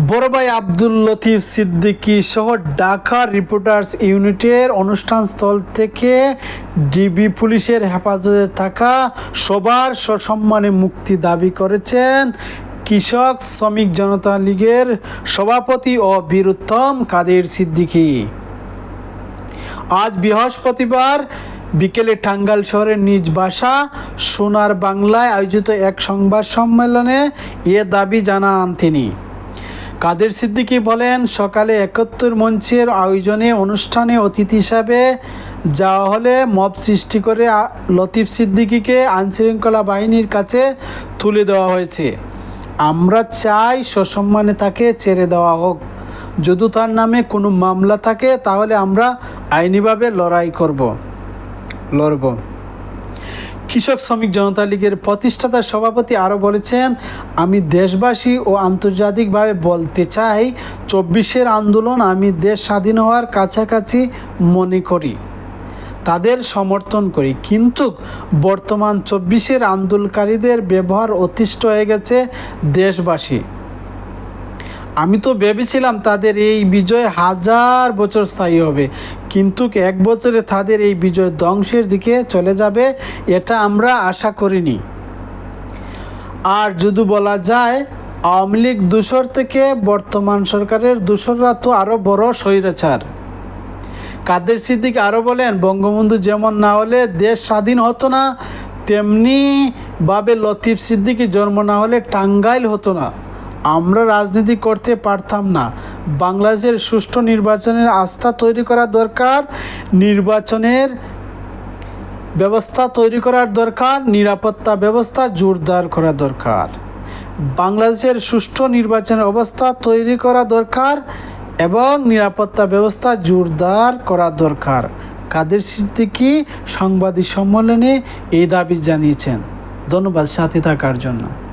বড় ভাই আব্দুল লতিফ সিদ্দিকী সহ ঢাকা রিপোর্টার্স ইউনিটের অনুষ্ঠানস্থল থেকে ডিবি পুলিশের হেফাজতে থাকা সবার সসম্মানে মুক্তি দাবি করেছেন কৃষক শ্রমিক জনতা লীগের সভাপতি ও বীরুত্তম কাদের সিদ্দিকী। আজ বৃহস্পতিবার বিকেলে টাঙ্গাইল শহরের নিজ বাসা সোনার বাংলায় আয়োজিত এক সংবাদ সম্মেলনে এ দাবি জানান তিনি। কাদের সিদ্দিকী বলেন, সকালে একাত্তর মঞ্চের আয়োজনে অনুষ্ঠানে অতিথি হিসাবে যাওয়া হলে মব সৃষ্টি করে লতিফ সিদ্দিকীকে আইনশৃঙ্খলা বাহিনীর কাছে তুলে দেওয়া হয়েছে। আমরা চাই সসম্মানে তাকে ছেড়ে দেওয়া হোক। যদি তার নামে কোনো মামলা থাকে, তাহলে আমরা আইনিভাবে লড়াই করব। লড়ব। কৃষক শ্রমিক জনতা লীগের প্রতিষ্ঠাতা সভাপতি আরও বলেছেন, আমি দেশবাসী ও আন্তর্জাতিকভাবে বলতে চাই, চব্বিশের আন্দোলন আমি দেশ স্বাধীন হওয়ার কাছাকাছি মনে করি, তাদের সমর্থন করি। কিন্তু বর্তমান চব্বিশের আন্দোলনকারীদের ব্যবহার অতিষ্ঠ হয়ে গেছে দেশবাসী। আমি তো ভেবেছিলাম তাদের এই বিজয় হাজার বছর স্থায়ী হবে, কিন্তু এক বছরে তাদের এই বিজয় ধ্বংসের দিকে চলে যাবে এটা আমরা আশা করিনি। আর যদি বলা যায়, আওয়ামী লীগ দূষর থেকে বর্তমান সরকারের দূষররা তো আরও বড় স্বৈরাচার। কাদের সিদ্দিক আরও বলেন, বঙ্গবন্ধু যেমন না হলে দেশ স্বাধীন হতো না, তেমনি ভাবে লতিফ সিদ্দিকি জন্ম না হলে টাঙ্গাইল হতো না। আমরা রাজনীতি করতে পারতাম না। বাংলাদেশের সুষ্ঠু নির্বাচনের আস্থা তৈরি করা দরকার, নির্বাচনের ব্যবস্থা তৈরি করার দরকার, নিরাপত্তা ব্যবস্থা জোরদার করা দরকার। বাংলাদেশের সুষ্ঠু নির্বাচনের অবস্থা তৈরি করা দরকার এবং নিরাপত্তা ব্যবস্থা জোরদার করা দরকার। কাদের সিদ্দিকি সাংবাদিক সম্মেলনে এই দাবি জানিয়েছেন। ধন্যবাদ সাথে থাকার জন্য।